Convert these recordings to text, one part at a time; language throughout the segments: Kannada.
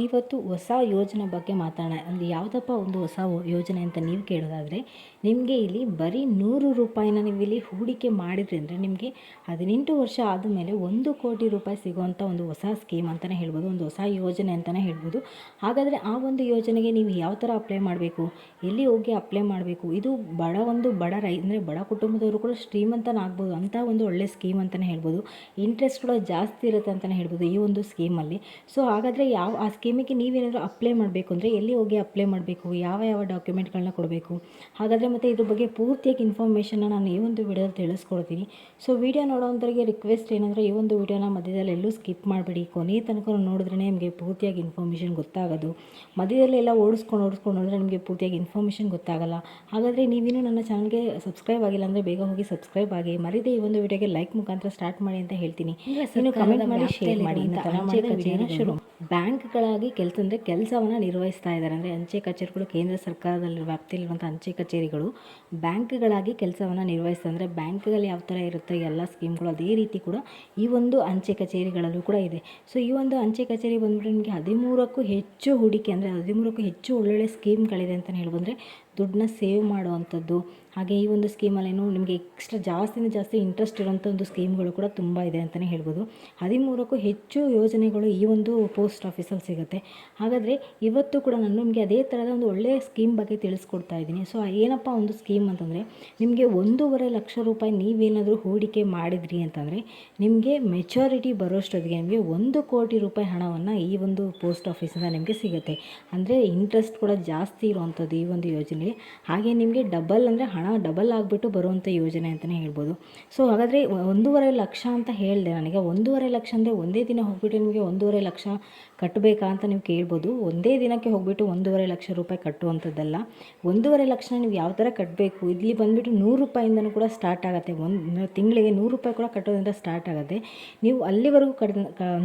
ಇವತ್ತು ಹೊಸ ಯೋಜನೆ ಬಗ್ಗೆ ಮಾತಾಡೋಣ. ಅಂದರೆ ಯಾವುದಪ್ಪ ಒಂದು ಹೊಸ ಯೋಜನೆ ಅಂತ ನೀವು ಕೇಳೋದಾದರೆ, ನಿಮಗೆ ಇಲ್ಲಿ ಬರೀ ನೂರು ರೂಪಾಯಿನ ನೀವು ಇಲ್ಲಿ ಹೂಡಿಕೆ ಮಾಡಿದ್ರಿ ಅಂದರೆ ನಿಮಗೆ ಹದಿನೆಂಟು ವರ್ಷ ಆದಮೇಲೆ ಒಂದು ಕೋಟಿ ರೂಪಾಯಿ ಸಿಗುವಂಥ ಒಂದು ಹೊಸ ಸ್ಕೀಮ್ ಅಂತಲೇ ಹೇಳ್ಬೋದು, ಒಂದು ಹೊಸ ಯೋಜನೆ ಅಂತಲೇ ಹೇಳ್ಬೋದು. ಹಾಗಾದರೆ ಆ ಒಂದು ಯೋಜನೆಗೆ ನೀವು ಯಾವ ಥರ ಅಪ್ಲೈ ಮಾಡಬೇಕು? ಎಲ್ಲಿ ಹೋಗಿ ಅಪ್ಲೈ ಮಾಡಬೇಕು? ಇದು ಬಡ ಒಂದು ಬಡ ರೈ, ಅಂದರೆ ಬಡ ಕುಟುಂಬದವರು ಕೂಡ ಶ್ರೀಮಂತನಾಗ್ಬೋದು ಅಂತ ಒಂದು ಒಳ್ಳೆ ಸ್ಕೀಮ್ ಅಂತಲೇ ಹೇಳ್ಬೋದು. ಇಂಟ್ರೆಸ್ಟ್ ಕೂಡ ಜಾಸ್ತಿ ಇರುತ್ತೆ ಅಂತಲೇ ಹೇಳ್ಬೋದು ಈ ಒಂದು ಸ್ಕೀಮಲ್ಲಿ ಸೊ ಹಾಗಾದರೆ ಯಾವ ಆ ಸ್ಕೀಮಿಗೆ ನೀವೇನಾದರೂ ಅಪ್ಲೈ ಮಾಡಬೇಕು ಅಂದರೆ ಎಲ್ಲಿ ಹೋಗಿ ಅಪ್ಲೈ ಮಾಡಬೇಕು? ಯಾವ ಯಾವ ಡಾಕ್ಯುಮೆಂಟ್ಗಳನ್ನ ಕೊಡಬೇಕು? ಹಾಗಾದರೆ ಮತ್ತು ಇದ್ರ ಬಗ್ಗೆ ಪೂರ್ತಿಯಾಗಿ ಇನ್ಫಾರ್ಮೇಷನ್ನ ನಾನು ಈ ಒಂದು ವಿಡಿಯೋದಲ್ಲಿ ತಿಳಿಸ್ಕೊಡ್ತೀನಿ. ಸೊ ವಿಡಿಯೋ ನೋಡೋವಂಥವ್ರಿಗೆ ರಿಕ್ವೆಸ್ಟ್ ಏನಂದರೆ ಈ ಒಂದು ವಿಡಿಯೋನ ಮಧ್ಯದಲ್ಲಿ ಎಲ್ಲೂ ಸ್ಕಿಪ್ ಮಾಡಬೇಡಿ. ಕೊನೆ ತನಕ ನೋಡಿದ್ರೆ ನಿಮಗೆ ಪೂರ್ತಿಯಾಗಿ ಇನ್ಫಾರ್ಮೇಷನ್ ಗೊತ್ತಾಗೋದು. ಮಧ್ಯದಲ್ಲಿ ಎಲ್ಲ ಓಡಿಸ್ಕೊಂಡು ಓಡಿಸ್ಕೊಂಡು ನೋಡಿದ್ರೆ ನಿಮಗೆ ಪೂರ್ತಿಯಾಗಿ ಇನ್ಫಾರ್ಮೇಷನ್ ಗೊತ್ತಾಗಲ್ಲ. ಹಾಗಾದರೆ ನೀವೇನು ನನ್ನ ಚಾನಲ್ಗೆ ಸಬ್ಸ್ಕ್ರೈಬ್ ಆಗಿಲ್ಲ ಅಂದರೆ ಬೇಗ ಹೋಗಿ ಸಬ್ಸ್ಕ್ರೈಬ್ ಆಗಿ. ಮರಿದೇ ಈ ಒಂದು ವಿಡಿಯೋಗೆ ಲೈಕ್ ಮುಖಾಂತರ ಸ್ಟಾರ್ಟ್ ಮಾಡಿ ಅಂತ ಹೇಳ್ತೀನಿ. ಕಮೆಂಟ್ ಮಾಡಿ ಶೇರ್ ಮಾಡಿ. ಶುರು. ಬ್ಯಾಂಕ್ಗಳಾಗಿ ಕೆಲಸ ಅಂದರೆ ಕೆಲಸವನ್ನು ನಿರ್ವಹಿಸ್ತಾ ಇದ್ದಾರೆ. ಅಂದರೆ ಅಂಚೆ ಕಚೇರಿಗಳು, ಕೇಂದ್ರ ಸರ್ಕಾರದಲ್ಲಿ ವ್ಯಾಪ್ತಿಯಲ್ಲಿರುವಂಥ ಅಂಚೆ ಕಚೇರಿಗಳು ಬ್ಯಾಂಕ್ಗಳಾಗಿ ಕೆಲಸವನ್ನು ನಿರ್ವಹಿಸ್ತಾ ಅಂದರೆ ಬ್ಯಾಂಕ್ಗಳಲ್ಲಿ ಯಾವ ಥರ ಇರುತ್ತೆ ಎಲ್ಲ ಸ್ಕೀಮ್ಗಳು ಅದೇ ರೀತಿ ಕೂಡ ಈ ಒಂದು ಅಂಚೆ ಕಚೇರಿಗಳಲ್ಲೂ ಕೂಡ ಇದೆ. ಸೊ ಈ ಒಂದು ಅಂಚೆ ಕಚೇರಿ ಬಂದ್ಬಿಟ್ಟು ನಿಮಗೆ ಹದಿಮೂರಕ್ಕೂ ಹೆಚ್ಚು ಹೂಡಿಕೆ ಅಂದರೆ ಹದಿಮೂರಕ್ಕೂ ಹೆಚ್ಚು ಒಳ್ಳೊಳ್ಳೆ ಸ್ಕೀಮ್ಗಳಿದೆ ಅಂತಲೇ ಹೇಳ್ಬೋದು. ದುಡ್ಡನ್ನ ಸೇವ್ ಮಾಡುವಂಥದ್ದು. ಹಾಗೆ ಈ ಒಂದು ಸ್ಕೀಮಲ್ಲೇನು ನಿಮಗೆ ಎಕ್ಸ್ಟ್ರಾ ಜಾಸ್ತಿನ ಜಾಸ್ತಿ ಇಂಟ್ರೆಸ್ಟ್ ಇರೋಂಥ ಒಂದು ಸ್ಕೀಮ್ಗಳು ಕೂಡ ತುಂಬ ಇದೆ ಅಂತಲೇ ಹೇಳ್ಬೋದು. ಹದಿಮೂರಕ್ಕೂ ಹೆಚ್ಚು ಯೋಜನೆಗಳು ಈ ಒಂದು ಪೋಸ್ಟ್ ಆಫೀಸಲ್ಲಿ ಸಿಗುತ್ತೆ. ಹಾಗಾದರೆ ಇವತ್ತು ಕೂಡ ನಾನು ನಿಮಗೆ ಅದೇ ಥರದ ಒಂದು ಒಳ್ಳೆಯ ಸ್ಕೀಮ್ ಬಗ್ಗೆ ತಿಳಿಸ್ಕೊಡ್ತಾ ಇದ್ದೀನಿ. ಸೊ ಏನಪ್ಪ ಒಂದು ಸ್ಕೀಮ್ ಅಂತಂದರೆ, ನಿಮಗೆ ಒಂದೂವರೆ ಲಕ್ಷ ರೂಪಾಯಿ ನೀವೇನಾದರೂ ಹೂಡಿಕೆ ಮಾಡಿದ್ರಿ ಅಂತಂದರೆ, ನಿಮಗೆ ಮೆಚುರಿಟಿ ಬರೋಷ್ಟೊತ್ತಿಗೆ ನಿಮಗೆ ಒಂದು ಕೋಟಿ ರೂಪಾಯಿ ಹಣವನ್ನು ಈ ಒಂದು ಪೋಸ್ಟ್ ಆಫೀಸಿಂದ ನಿಮಗೆ ಸಿಗುತ್ತೆ. ಅಂದರೆ ಇಂಟ್ರೆಸ್ಟ್ ಕೂಡ ಜಾಸ್ತಿ ಇರುವಂಥದ್ದು ಈ ಒಂದು ಯೋಜನೆ ಹಾಗೆ ನಿಮಗೆ ಡಬಲ್ ಅಂದರೆ ಹಣ ಡಬಲ್ ಆಗಿಬಿಟ್ಟು ಬರುವಂಥ ಯೋಜನೆ ಅಂತಲೇ ಹೇಳ್ಬೋದು. ಸೊ ಹಾಗಾದರೆ ಒಂದೂವರೆ ಲಕ್ಷ ಅಂತ ಹೇಳಿದೆ ನನಗೆ. ಒಂದೂವರೆ ಲಕ್ಷ ಅಂದರೆ ಒಂದೇ ದಿನ ಹೋಗ್ಬಿಟ್ಟು ನಿಮಗೆ ಒಂದೂವರೆ ಲಕ್ಷ ಕಟ್ಟಬೇಕಾ ಅಂತ ನೀವು ಕೇಳ್ಬೋದು. ಒಂದೇ ದಿನಕ್ಕೆ ಹೋಗ್ಬಿಟ್ಟು ಒಂದೂವರೆ ಲಕ್ಷ ರೂಪಾಯಿ ಕಟ್ಟುವಂಥದ್ದಲ್ಲ. ಒಂದೂವರೆ ಲಕ್ಷ ನೀವು ಯಾವ ಥರ ಕಟ್ಟಬೇಕು ಇಲ್ಲಿ ಬಂದುಬಿಟ್ಟು ನೂರು ರೂಪಾಯಿಂದನೂ ಕೂಡ ಸ್ಟಾರ್ಟ್ ಆಗುತ್ತೆ. ಒಂದು ತಿಂಗಳಿಗೆ ನೂರು ರೂಪಾಯಿ ಕೂಡ ಕಟ್ಟೋದ್ರಿಂದ ಸ್ಟಾರ್ಟ್ ಆಗುತ್ತೆ. ನೀವು ಅಲ್ಲಿವರೆಗೂ ಕಟ್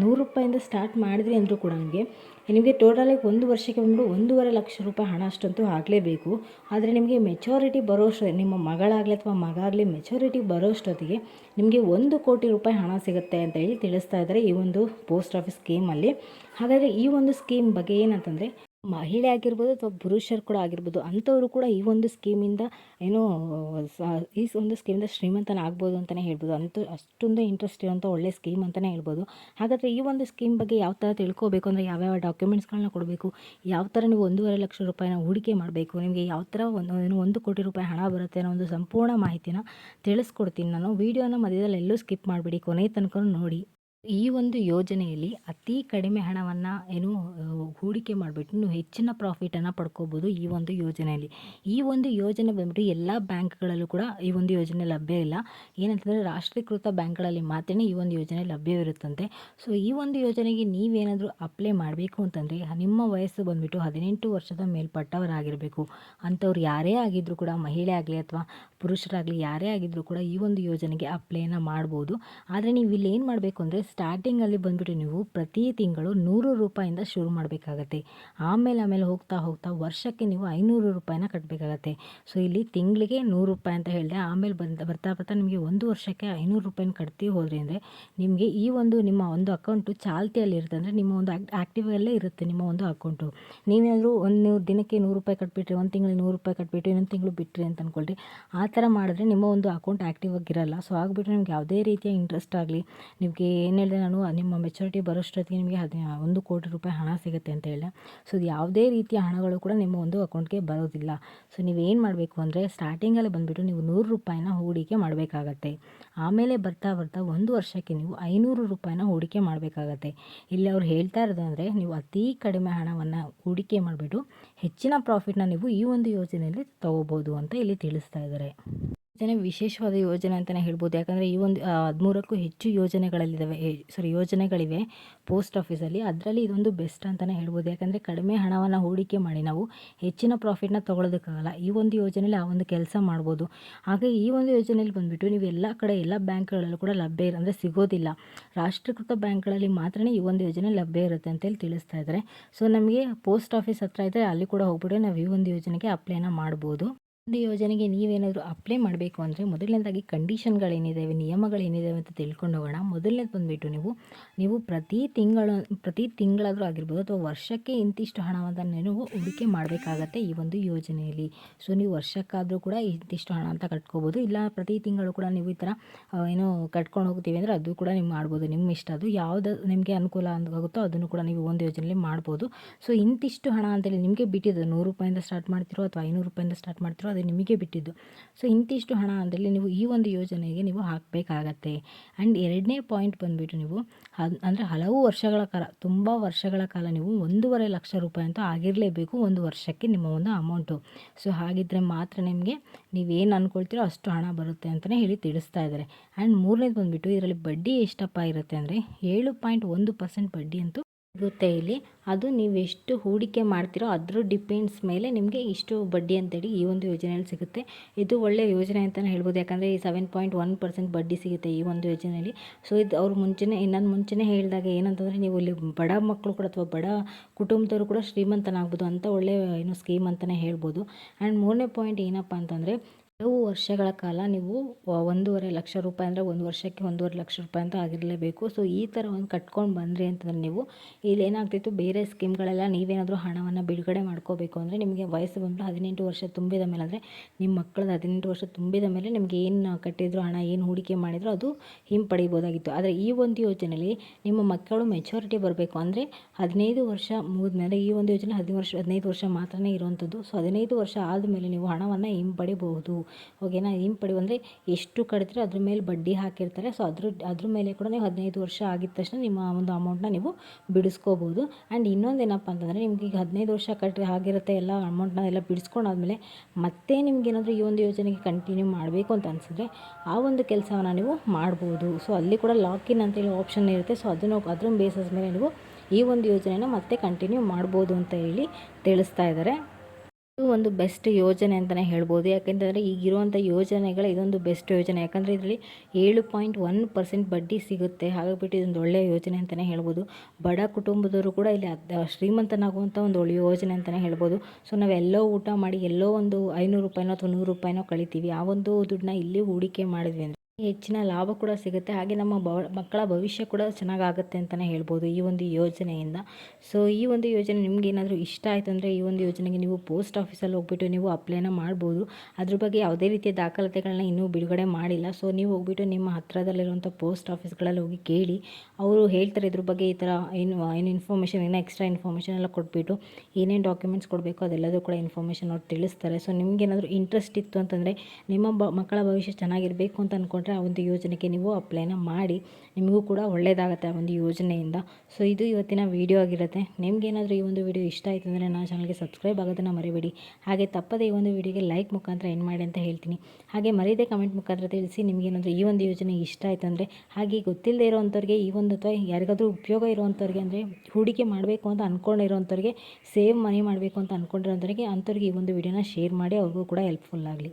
ನೂರು ರೂಪಾಯಿಂದ ಸ್ಟಾರ್ಟ್ ಮಾಡಿದ್ರಿ ಅಂದರೂ ಕೂಡ ನಿಮಗೆ ನಿಮಗೆ ಟೋಟಲಾಗಿ ಒಂದು ವರ್ಷಕ್ಕೆ ಬಂದ್ಬಿಟ್ಟು ಒಂದೂವರೆ ಲಕ್ಷ ರೂಪಾಯಿ ಹಣ ಅಷ್ಟಂತೂ ಆಗಲೇಬೇಕು. ಆದರೆ ನಿಮಗೆ ಮೆಚೋರಿಟಿ ಬರೋಷ್ಟು, ನಿಮ್ಮ ಮಗಳಾಗಲಿ ಅಥವಾ ಮಗ ಆಗಲಿ ಮೆಚೋರಿಟಿ ಬರೋಷ್ಟೊತ್ತಿಗೆ ನಿಮಗೆ ಒಂದು ಕೋಟಿ ರೂಪಾಯಿ ಹಣ ಸಿಗುತ್ತೆ ಅಂತ ಹೇಳಿ ತಿಳಿಸ್ತಾ ಇದ್ದಾರೆ ಈ ಒಂದು ಪೋಸ್ಟ್ ಆಫೀಸ್ ಸ್ಕೀಮಲ್ಲಿ ಹಾಗಾದರೆ ಈ ಒಂದು ಸ್ಕೀಮ್ ಬಗ್ಗೆ ಏನಂತಂದರೆ ಮಹಿಳೆ ಆಗಿರ್ಬೋದು ಅಥವಾ ಪುರುಷರು ಕೂಡ ಆಗಿರ್ಬೋದು, ಅಂಥವರು ಕೂಡ ಈ ಒಂದು ಸ್ಕೀಮಿಂದ ಏನು ಈ ಒಂದು ಸ್ಕೀಮಿಂದ ಶ್ರೀಮಂತನ ಆಗ್ಬೋದು ಅಂತಲೇ ಹೇಳ್ಬೋದು. ಅಂತೂ ಅಷ್ಟೊಂದು ಇಂಟ್ರೆಸ್ಟ್ ಇರೋಂಥ ಒಳ್ಳೆ ಸ್ಕೀಮ್ ಅಂತಲೇ ಹೇಳ್ಬೋದು. ಹಾಗಾದರೆ ಈ ಒಂದು ಸ್ಕೀಮ್ ಬಗ್ಗೆ ಯಾವ ಥರ ತಿಳ್ಕೊಬೇಕು? ಅಂದರೆ ಯಾವ್ಯಾವ ಡಾಕ್ಯುಮೆಂಟ್ಸ್ಗಳನ್ನ ಕೊಡಬೇಕು? ಯಾವ ಥರ ನೀವು ಒಂದೂವರೆ ಲಕ್ಷ ರೂಪಾಯಿನ ಹೂಡಿಕೆ ಮಾಡಬೇಕು? ನಿಮಗೆ ಯಾವ ಥರ ಒಂದು, ಏನು ಒಂದು ಕೋಟಿ ರೂಪಾಯಿ ಹಣ ಬರುತ್ತೆ ಅನ್ನೋ ಒಂದು ಸಂಪೂರ್ಣ ಮಾಹಿತಿನ ತಿಳಿಸ್ಕೊಡ್ತೀನಿ ನಾನು. ವೀಡಿಯೋನ ಮಧ್ಯದಲ್ಲಿ ಎಲ್ಲೂ ಸ್ಕಿಪ್ ಮಾಡಿಬಿಡಿ. ಕೊನೆ ತನಕ ನೋಡಿ. ಈ ಒಂದು ಯೋಜನೆಯಲ್ಲಿ ಅತಿ ಕಡಿಮೆ ಹಣವನ್ನು ಏನು ಹೂಡಿಕೆ ಮಾಡಿಬಿಟ್ಟು ನೀವು ಹೆಚ್ಚಿನ ಪ್ರಾಫಿಟನ್ನು ಪಡ್ಕೋಬೋದು ಈ ಒಂದು ಯೋಜನೆಯಲ್ಲಿ. ಈ ಒಂದು ಯೋಜನೆ ಬಂದ್ಬಿಟ್ಟು ಎಲ್ಲ ಬ್ಯಾಂಕ್ಗಳಲ್ಲೂ ಕೂಡ ಈ ಒಂದು ಯೋಜನೆ ಲಭ್ಯ ಇಲ್ಲ. ಏನಂತಂದರೆ ರಾಷ್ಟ್ರೀಕೃತ ಬ್ಯಾಂಕ್ಗಳಲ್ಲಿ ಮಾತ್ರ ಈ ಒಂದು ಯೋಜನೆ ಲಭ್ಯವಿರುತ್ತಂತೆ. ಸೊ ಈ ಒಂದು ಯೋಜನೆಗೆ ನೀವೇನಾದರೂ ಅಪ್ಲೈ ಮಾಡಬೇಕು ಅಂತಂದರೆ, ನಿಮ್ಮ ವಯಸ್ಸು ಬಂದುಬಿಟ್ಟು ಹದಿನೆಂಟು ವರ್ಷದ ಮೇಲ್ಪಟ್ಟವರಾಗಿರಬೇಕು. ಅಂಥವ್ರು ಯಾರೇ ಆಗಿದ್ದರೂ ಕೂಡ, ಮಹಿಳೆ ಆಗಲಿ ಅಥವಾ ಪುರುಷರಾಗಲಿ, ಯಾರೇ ಆಗಿದ್ದರೂ ಕೂಡ ಈ ಒಂದು ಯೋಜನೆಗೆ ಅಪ್ಲೈನ ಮಾಡ್ಬೋದು. ಆದರೆ ನೀವು ಇಲ್ಲಿ ಏನು ಮಾಡಬೇಕು ಅಂದರೆ ಸ್ಟಾರ್ಟಿಂಗಲ್ಲಿ ಬಂದುಬಿಟ್ಟು ನೀವು ಪ್ರತಿ ತಿಂಗಳು ನೂರು ರೂಪಾಯಿಂದ ಶುರು ಮಾಡಬೇಕಾಗತ್ತೆ. ಆಮೇಲೆ ಆಮೇಲೆ ಹೋಗ್ತಾ ಹೋಗ್ತಾ ವರ್ಷಕ್ಕೆ ನೀವು ಐನೂರು ರೂಪಾಯಿನ ಕಟ್ಟಬೇಕಾಗತ್ತೆ ಸೊ ಇಲ್ಲಿ ತಿಂಗಳಿಗೆ ನೂರು ರೂಪಾಯಿ ಅಂತ ಹೇಳಿದೆ, ಆಮೇಲೆ ಬಂದ, ಬರ್ತಾ ಬರ್ತಾ ನಿಮಗೆ ಒಂದು ವರ್ಷಕ್ಕೆ ಐನೂರು ರೂಪಾಯಿನ ಕಟ್ತೀವಿ ಹೋದ್ರಿ ಅಂದರೆ ನಿಮಗೆ ಈ ಒಂದು, ನಿಮ್ಮ ಒಂದು ಅಕೌಂಟು ಚಾಲ್ತಿಯಲ್ಲಿ ಇರುತ್ತೆ ಅಂದರೆ ನಿಮ್ಮ ಒಂದು ಆ್ಯಕ್ಟಿವಲ್ಲೇ ಇರುತ್ತೆ ನಿಮ್ಮ ಒಂದು ಅಕೌಂಟು ನೀವೇನಾದರೂ ಒಂದು ದಿನಕ್ಕೆ ನೂರು ರೂಪಾಯಿ ಕಟ್ಬಿಟ್ರಿ, ಒಂದು ತಿಂಗಳಿಗೆ ನೂರು ರೂಪಾಯಿ ಕಟ್ಬಿಟ್ಟು ಇನ್ನೊಂದು ತಿಂಗಳು ಬಿಟ್ಟರೆ ಅಂತ ಅಂದ್ಕೊಳ್ರಿ ಆ ಥರ ಮಾಡಿದ್ರೆ ನಿಮ್ಮ ಒಂದು ಅಕೌಂಟ್ ಆ್ಯಕ್ಟಿವ್ ಆಗಿರಲ್ಲ. ಸೊ, ಆಗಿಬಿಟ್ರೆ ನಿಮ್ಗೆ ಯಾವುದೇ ರೀತಿಯ ಇಂಟ್ರೆಸ್ಟ್ ಆಗಲಿ, ನಿಮಗೆ ಏನು ಹೇಳಿದೆ ನಾನು, ನಿಮ್ಮ ಮೆಚುರಿಟಿ ಬರೋಷ್ಟೊತ್ತಿಗೆ ನಿಮಗೆ ಹದಿ ಒಂದು ಕೋಟಿ ರೂಪಾಯಿ ಹಣ ಸಿಗುತ್ತೆ ಅಂತ ಹೇಳಿದೆ. ಸೊ ಯಾವುದೇ ರೀತಿಯ ಹಣಗಳು ಕೂಡ ನಿಮ್ಮ ಒಂದು ಅಕೌಂಟ್ಗೆ ಬರೋದಿಲ್ಲ. ಸೊ, ನೀವೇನು ಮಾಡಬೇಕು ಅಂದರೆ ಸ್ಟಾರ್ಟಿಂಗಲ್ಲಿ ಬಂದುಬಿಟ್ಟು ನೀವು ನೂರು ರೂಪಾಯಿನ ಹೂಡಿಕೆ ಮಾಡಬೇಕಾಗತ್ತೆ. ಆಮೇಲೆ ಬರ್ತಾ ಬರ್ತಾ ಒಂದು ವರ್ಷಕ್ಕೆ ನೀವು ಐನೂರು ರೂಪಾಯಿನ ಹೂಡಿಕೆ ಮಾಡಬೇಕಾಗತ್ತೆ. ಇಲ್ಲಿ ಅವ್ರು ಹೇಳ್ತಾ ಇರೋದು ಅಂದರೆ ನೀವು ಅತೀ ಕಡಿಮೆ ಹಣವನ್ನು ಹೂಡಿಕೆ ಮಾಡಿಬಿಟ್ಟು ಹೆಚ್ಚಿನ ಪ್ರಾಫಿಟ್ನ ನೀವು ಈ ಒಂದು ಯೋಜನೆಯಲ್ಲಿ ತಗೋಬೋದು ಅಂತ ಇಲ್ಲಿ ತಿಳಿಸ್ತಾ ಇದ್ದಾರೆ. ಯೋಜನೆ ವಿಶೇಷವಾದ ಯೋಜನೆ ಅಂತಲೇ ಹೇಳ್ಬೋದು. ಯಾಕಂದರೆ ಈ ಒಂದು ಹದಿಮೂರಕ್ಕೂ ಹೆಚ್ಚು ಯೋಜನೆಗಳಲ್ಲಿದ್ದಾವೆ. ಸಾರಿ ಯೋಜನೆಗಳಿವೆ ಪೋಸ್ಟ್ ಆಫೀಸಲ್ಲಿ. ಅದರಲ್ಲಿ ಇದೊಂದು ಬೆಸ್ಟ್ ಅಂತಲೇ ಹೇಳ್ಬೋದು. ಯಾಕಂದರೆ ಕಡಿಮೆ ಹಣವನ್ನು ಹೂಡಿಕೆ ಮಾಡಿ ನಾವು ಹೆಚ್ಚಿನ ಪ್ರಾಫಿಟ್ನ ತೊಗೊಳೋದಕ್ಕಾಗಲ್ಲ. ಈ ಒಂದು ಯೋಜನೆಯಲ್ಲಿ ಆ ಒಂದು ಕೆಲಸ ಮಾಡ್ಬೋದು. ಹಾಗೆ ಈ ಒಂದು ಯೋಜನೆಯಲ್ಲಿ ಬಂದುಬಿಟ್ಟು ನೀವು ಎಲ್ಲ ಕಡೆ ಎಲ್ಲ ಬ್ಯಾಂಕ್ಗಳಲ್ಲೂ ಕೂಡ ಲಭ್ಯ ಅಂದರೆ ಸಿಗೋದಿಲ್ಲ. ರಾಷ್ಟ್ರೀಕೃತ ಬ್ಯಾಂಕ್ಗಳಲ್ಲಿ ಮಾತ್ರ ಈ ಒಂದು ಯೋಜನೆ ಲಭ್ಯ ಇರುತ್ತೆ ಅಂತೇಳಿ ತಿಳಿಸ್ತಾ ಇದ್ದಾರೆ. ಸೊ ನಮಗೆ ಪೋಸ್ಟ್ ಆಫೀಸ್ ಹತ್ರ ಇದ್ದರೆ ಅಲ್ಲಿ ಕೂಡ ಹೋಗ್ಬಿಟ್ಟು ನಾವು ಈ ಒಂದು ಯೋಜನೆಗೆ ಅಪ್ಲೈನ ಮಾಡ್ಬೋದು. ಒಂದು ಯೋಜನೆಗೆ ನೀವೇನಾದರೂ ಅಪ್ಲೈ ಮಾಡಬೇಕು ಅಂದರೆ ಮೊದಲನೇದಾಗಿ ಕಂಡೀಷನ್ಗಳೇನಿದ್ದಾವೆ ನಿಯಮಗಳೇನಿದ್ದಾವೆ ಅಂತ ತಿಳ್ಕೊಂಡು ಹೋಗೋಣ. ಮೊದಲನೇದು ಬಂದುಬಿಟ್ಟು ನೀವು ನೀವು ಪ್ರತಿ ತಿಂಗಳು, ಪ್ರತಿ ತಿಂಗಳಾದರೂ ಆಗಿರ್ಬೋದು ಅಥವಾ ವರ್ಷಕ್ಕೆ ಇಂತಿಷ್ಟು ಹಣವನ್ನು ನೀವು ಹೂಡಿಕೆ ಮಾಡಬೇಕಾಗತ್ತೆ ಈ ಒಂದು ಯೋಜನೆಯಲ್ಲಿ. ಸೊ ನೀವು ವರ್ಷಕ್ಕಾದರೂ ಕೂಡ ಇಂತಿಷ್ಟು ಹಣ ಅಂತ ಕಟ್ಕೋಬೋದು. ಇಲ್ಲ ಪ್ರತಿ ತಿಂಗಳು ಕೂಡ ನೀವು ಈ ಥರ ಏನೋ ಕಟ್ಕೊಂಡು ಹೋಗ್ತೀವಿ ಅಂದರೆ ಅದು ಕೂಡ ನೀವು ಮಾಡ್ಬೋದು. ನಿಮ್ಮ ಇಷ್ಟ, ಅದು ಯಾವುದು ನಿಮಗೆ ಅನುಕೂಲ ಆಗುತ್ತೋ ಅದನ್ನು ಕೂಡ ನೀವು ಒಂದು ಯೋಜನೆಯಲ್ಲಿ ಮಾಡ್ಬೋದು. ಸೊ ಇಂತಿಷ್ಟು ಹಣ ಅಂತೇಳಿ ನಿಮಗೆ ಬಿಟ್ಟಿದ್ದು ನೂರು ರೂಪಾಯಿಂದ ಸ್ಟಾರ್ಟ್ ಮಾಡ್ತಿರೋ ಅಥವಾ ಐನೂರು ರೂಪಾಯಿಂದ ಸ್ಟಾರ್ಟ್ ಮಾಡ್ತಿರೋ ಅದು ನಿಮಗೆ ಬಿಟ್ಟಿದ್ದು. ಸೊ ಇಂತಿಷ್ಟು ಹಣ ಅಂದರೆ ನೀವು ಈ ಒಂದು ಯೋಜನೆಗೆ ನೀವು ಹಾಕಬೇಕಾಗತ್ತೆ. ಆ್ಯಂಡ್ ಎರಡನೇ ಪಾಯಿಂಟ್ ಬಂದುಬಿಟ್ಟು ನೀವು ಅಂದರೆ ಹಲವು ವರ್ಷಗಳ ಕಾಲ, ತುಂಬ ವರ್ಷಗಳ ಕಾಲ ನೀವು ಒಂದೂವರೆ ಲಕ್ಷ ರೂಪಾಯಿ ಅಂತೂ ಆಗಿರಲೇಬೇಕು ಒಂದು ವರ್ಷಕ್ಕೆ ನಿಮ್ಮ ಒಂದು ಅಮೌಂಟು ಸೊ ಹಾಗಿದ್ದರೆ ಮಾತ್ರ ನಿಮಗೆ ನೀವೇನು ಅಂದ್ಕೊಳ್ತೀರೋ ಅಷ್ಟು ಹಣ ಬರುತ್ತೆ ಅಂತಲೇ ಹೇಳಿ ತಿಳಿಸ್ತಾ ಇದ್ದಾರೆ. ಆ್ಯಂಡ್ ಮೂರನೇದು ಬಂದುಬಿಟ್ಟು ಇದರಲ್ಲಿ ಬಡ್ಡಿ ಎಷ್ಟಪ್ಪ ಇರುತ್ತೆ ಅಂದರೆ ಏಳು ಪಾಯಿಂಟ್ ಒಂದು ಪರ್ಸೆಂಟ್ ಬಡ್ಡಿ ಅಂತೂ ಸಿಗುತ್ತೆ ಇಲ್ಲಿ. ಅದು ನೀವು ಎಷ್ಟು ಹೂಡಿಕೆ ಮಾಡ್ತೀರೋ ಅದ್ರ ಡಿಪೆಂಡ್ಸ್ ಮೇಲೆ ನಿಮಗೆ ಇಷ್ಟು ಬಡ್ಡಿ ಅಂತೇಳಿ ಈ ಒಂದು ಯೋಜನೆಯಲ್ಲಿ ಸಿಗುತ್ತೆ. ಇದು ಒಳ್ಳೆಯ ಯೋಜನೆ ಅಂತಲೇ ಹೇಳ್ಬೋದು. ಯಾಕಂದರೆ ಈ ಸೆವೆನ್ ಪಾಯಿಂಟ್ ಒನ್ ಪರ್ಸೆಂಟ್ ಬಡ್ಡಿ ಸಿಗುತ್ತೆ ಈ ಒಂದು ಯೋಜನೆಯಲ್ಲಿ. ಸೊ ಇದು ಅವ್ರು ಮುಂಚೆನೇ, ಇನ್ನೊಂದು ಮುಂಚೆನೇ ಹೇಳಿದಾಗ ಏನಂತಂದರೆ ನೀವು ಇಲ್ಲಿ ಬಡ ಮಕ್ಕಳು ಕೂಡ ಅಥವಾ ಬಡ ಕುಟುಂಬದವರು ಕೂಡ ಶ್ರೀಮಂತನಾಗ್ಬೋದು ಅಂತ ಒಳ್ಳೆಯ ಏನು ಸ್ಕೀಮ್ ಅಂತಲೇ ಹೇಳ್ಬೋದು. ಆ್ಯಂಡ್ ಮೂರನೇ ಪಾಯಿಂಟ್ ಏನಪ್ಪ ಅಂತಂದರೆ ಕೆಲವು ವರ್ಷಗಳ ಕಾಲ ನೀವು ಒಂದೂವರೆ ಲಕ್ಷ ರೂಪಾಯಿ ಅಂದರೆ ಒಂದು ವರ್ಷಕ್ಕೆ ಒಂದೂವರೆ ಲಕ್ಷ ರೂಪಾಯಿ ಅಂತ ಆಗಿರಲೇಬೇಕು. ಸೊ, ಈ ಥರ ಒಂದು ಕಟ್ಕೊಂಡು ಬಂದ್ರಿ ಅಂತಂದರೆ ನೀವು, ಇಲ್ಲಿ ಏನಾಗ್ತಿತ್ತು, ಬೇರೆ ಸ್ಕೀಮ್ಗಳೆಲ್ಲ ನೀವೇನಾದರೂ ಹಣವನ್ನು ಬಿಡುಗಡೆ ಮಾಡ್ಕೋಬೇಕು ಅಂದರೆ ನಿಮಗೆ ವಯಸ್ಸು ಬಂದು ಹದಿನೆಂಟು ವರ್ಷ ತುಂಬಿದ ಮೇಲೆ ಅಂದರೆ ನಿಮ್ಮ ಮಕ್ಕಳದ್ದು ಹದಿನೆಂಟು ವರ್ಷ ತುಂಬಿದ ಮೇಲೆ ನಿಮಗೆ ಏನು ಕಟ್ಟಿದ್ರು, ಹಣ ಏನು ಹೂಡಿಕೆ ಮಾಡಿದ್ರು ಅದು ಹಿಂಪಡಿಬೋದಾಗಿತ್ತು ಆದರೆ ಈ ಒಂದು ಯೋಜನೆಯಲ್ಲಿ ನಿಮ್ಮ ಮಕ್ಕಳು ಮೆಚುರಿಟಿ ಬರಬೇಕು ಅಂದರೆ ಹದಿನೈದು ವರ್ಷ ಮುಗಿದ್ಮೇಲೆ ಈ ಒಂದು ಯೋಜನೆ ಹದಿನೈದು ವರ್ಷ ಹದಿನೈದು ವರ್ಷ ಮಾತ್ರನೇ ಇರುವಂಥದ್ದು ಸೊ, ಹದಿನೈದು ವರ್ಷ ಆದಮೇಲೆ ನೀವು ಹಣವನ್ನು ಹಿಂಪಡಿಬಹುದು ಓಕೆನಾ ಹಿಂಪಡೆಯುವ ಅಂದರೆ ಎಷ್ಟು ಕಟ್ತೀರೋ ಅದ್ರ ಮೇಲೆ ಬಡ್ಡಿ ಹಾಕಿರ್ತಾರೆ. ಸೊ ಅದ್ರ ಅದ್ರ ಮೇಲೆ ಕೂಡ ನೀವು ಹದಿನೈದು ವರ್ಷ ಆಗಿದ ತಕ್ಷಣ ನಿಮ್ಮ ಒಂದು ಅಮೌಂಟ್ನ ನೀವು ಬಿಡಿಸ್ಕೋಬೋದು. ಆ್ಯಂಡ್ ಇನ್ನೊಂದು ಏನಪ್ಪ ಅಂತಂದರೆ ನಿಮ್ಗೆ ಈಗ ಹದಿನೈದು ವರ್ಷ ಕಟ್ಟಿ ಆಗಿರುತ್ತೆ ಎಲ್ಲ ಅಮೌಂಟ್ನ ಎಲ್ಲ ಬಿಡಿಸ್ಕೊಂಡಾದ್ಮೇಲೆ ಮತ್ತೆ ನಿಮ್ಗೆ ಏನಾದರೂ ಈ ಒಂದು ಯೋಜನೆಗೆ ಕಂಟಿನ್ಯೂ ಮಾಡಬೇಕು ಅಂತ ಅನಿಸಿದ್ರೆ ಆ ಒಂದು ಕೆಲಸವನ್ನು ನೀವು ಮಾಡ್ಬೋದು. ಸೊ ಅಲ್ಲಿ ಕೂಡ ಲಾಕಿನ್ ಅಂತೇಳಿ ಆಪ್ಷನ್ ಇರುತ್ತೆ. ಸೊ ಅದನ್ನು ಅದ್ರ ಬೇಸಸ್ ಮೇಲೆ ನೀವು ಈ ಒಂದು ಯೋಜನೆನ ಮತ್ತೆ ಕಂಟಿನ್ಯೂ ಮಾಡ್ಬೋದು ಅಂತ ಹೇಳಿ ತಿಳಿಸ್ತಾ ಇದ್ದಾರೆ. ಇದು ಒಂದು ಬೆಸ್ಟ್ ಯೋಜನೆ ಅಂತಲೇ ಹೇಳ್ಬೋದು. ಯಾಕೆಂತಂದರೆ ಈಗಿರುವಂಥ ಯೋಜನೆಗಳ ಇದೊಂದು ಬೆಸ್ಟ್ ಯೋಜನೆ. ಯಾಕಂದರೆ ಇದರಲ್ಲಿ ಏಳು ಪಾಯಿಂಟ್ ಒನ್ ಪರ್ಸೆಂಟ್ ಬಡ್ಡಿ ಸಿಗುತ್ತೆ. ಹಾಗಾಗ್ಬಿಟ್ಟು ಇದೊಂದು ಒಳ್ಳೆಯ ಯೋಜನೆ ಅಂತಲೇ ಹೇಳ್ಬೋದು. ಬಡ ಕುಟುಂಬದವರು ಕೂಡ ಇಲ್ಲಿ ಶ್ರೀಮಂತನಾಗುವಂಥ ಒಂದು ಒಳ್ಳೆಯ ಯೋಜನೆ ಅಂತಲೇ ಹೇಳ್ಬೋದು. ಸೊ ನಾವೆಲ್ಲೋ ಊಟ ಮಾಡಿ ಎಲ್ಲೋ ಒಂದು ಐನೂರು ರೂಪಾಯಿನೋ ಅಥವಾ ನೂರು ರೂಪಾಯಿನೋ ಕಳಿತೀವಿ. ಆ ಒಂದು ದುಡ್ಡನ್ನ ಇಲ್ಲಿ ಹೂಡಿಕೆ ಮಾಡಿದ್ವಿ ಅಂದರೆ ಹೆಚ್ಚಿನ ಲಾಭ ಕೂಡ ಸಿಗುತ್ತೆ. ಹಾಗೆ ನಮ್ಮ ಮಕ್ಕಳ ಭವಿಷ್ಯ ಕೂಡ ಚೆನ್ನಾಗಾಗುತ್ತೆ ಅಂತಲೇ ಹೇಳ್ಬೋದು ಈ ಒಂದು ಯೋಜನೆಯಿಂದ. ಸೊ ಈ ಒಂದು ಯೋಜನೆ ನಿಮ್ಗೆ ಏನಾದರೂ ಇಷ್ಟ ಆಯಿತು ಅಂದರೆ ಈ ಒಂದು ಯೋಜನೆಗೆ ನೀವು ಪೋಸ್ಟ್ ಆಫೀಸಲ್ಲಿ ಹೋಗ್ಬಿಟ್ಟು ನೀವು ಅಪ್ಲೈನ ಮಾಡ್ಬೋದು. ಅದ್ರ ಬಗ್ಗೆ ಯಾವುದೇ ರೀತಿಯ ದಾಖಲಾತಿಗಳನ್ನ ಇನ್ನೂ ಬಿಡುಗಡೆ ಮಾಡಿಲ್ಲ. ಸೊ ನೀವು ಹೋಗ್ಬಿಟ್ಟು ನಿಮ್ಮ ಹತ್ತಿರದಲ್ಲಿರುವಂಥ ಪೋಸ್ಟ್ ಆಫೀಸ್ಗಳಲ್ಲಿ ಹೋಗಿ ಕೇಳಿ. ಅವರು ಹೇಳ್ತಾರೆ ಇದ್ರ ಬಗ್ಗೆ ಈ ಥರ ಏನು ಏನು ಇನ್ಫಾರ್ಮೇಷನ್ ಏನೋ ಎಕ್ಸ್ಟ್ರಾ ಇನ್ಫಾರ್ಮೇಷನ್ ಎಲ್ಲ ಕೊಟ್ಬಿಟ್ಟು ಏನೇನು ಡಾಕ್ಯುಮೆಂಟ್ಸ್ ಕೊಡಬೇಕು ಅದೆಲ್ಲದೂ ಕೂಡ ಇನ್ಫಾರ್ಮೇಷನ್ ಅವ್ರು ತಿಳಿಸ್ತಾರೆ. ಸೊ ನಿಮ್ಗೇನಾದರೂ ಇಂಟ್ರೆಸ್ಟ್ ಇತ್ತು ಅಂತಂದರೆ ನಿಮ್ಮ ಮಕ್ಕಳ ಭವಿಷ್ಯ ಚೆನ್ನಾಗಿರಬೇಕು ಅಂತ ಆ ಒಂದು ಯೋಜನೆಗೆ ನೀವು ಅಪ್ಲೈನ ಮಾಡಿ, ನಿಮಗೂ ಕೂಡ ಒಳ್ಳೆಯದಾಗುತ್ತೆ ಆ ಒಂದು ಯೋಜನೆಯಿಂದ. ಸೊ ಇದು ಇವತ್ತಿನ ವಿಡಿಯೋ ಆಗಿರುತ್ತೆ. ನಿಮ್ಗೇನಾದರೂ ಈ ಒಂದು ವಿಡಿಯೋ ಇಷ್ಟ ಆಯಿತು ಅಂದರೆ ನಾನು ಚಾನಲ್ಗೆ ಸಬ್ಸ್ಕ್ರೈಬ್ ಆಗೋದನ್ನು ಮರಿಬೇಡಿ. ಹಾಗೆ ತಪ್ಪದೆ ಈ ಒಂದು ವಿಡಿಯೋಗೆ ಲೈಕ್ ಮುಖಾಂತರ ಏನು ಮಾಡಿ ಅಂತ ಹೇಳ್ತೀನಿ. ಹಾಗೆ ಮರೀದೆ ಕಮೆಂಟ್ ಮುಖಾಂತರ ತಿಳಿಸಿ ನಿಮಗೇನಾದರೂ ಈ ಒಂದು ಯೋಜನೆ ಇಷ್ಟ ಆಯಿತು ಅಂದರೆ, ಹಾಗೆ ಗೊತ್ತಿಲ್ಲದೆ ಇರೋವಂಥವ್ರಿಗೆ ಈ ಒಂದು ಅಥವಾ ಯಾರಿಗಾದರೂ ಉಪಯೋಗ ಇರುವಂಥವ್ರಿಗೆ ಅಂದರೆ ಹೂಡಿಕೆ ಮಾಡಬೇಕು ಅಂತ ಅಂದ್ಕೊಂಡಿರೋವಂಥವ್ರಿಗೆ ಸೇವ್ ಮನಿ ಮಾಡಬೇಕು ಅಂತ ಅಂದ್ಕೊಂಡಿರೋಂಥವ್ರಿಗೆ ಅಂಥವ್ರಿಗೆ ಈ ಒಂದು ವಿಡಿಯೋನ ಶೇರ್ ಮಾಡಿ, ಅವ್ರಿಗೂ ಕೂಡ ಹೆಲ್ಪ್ಫುಲ್ ಆಗಲಿ.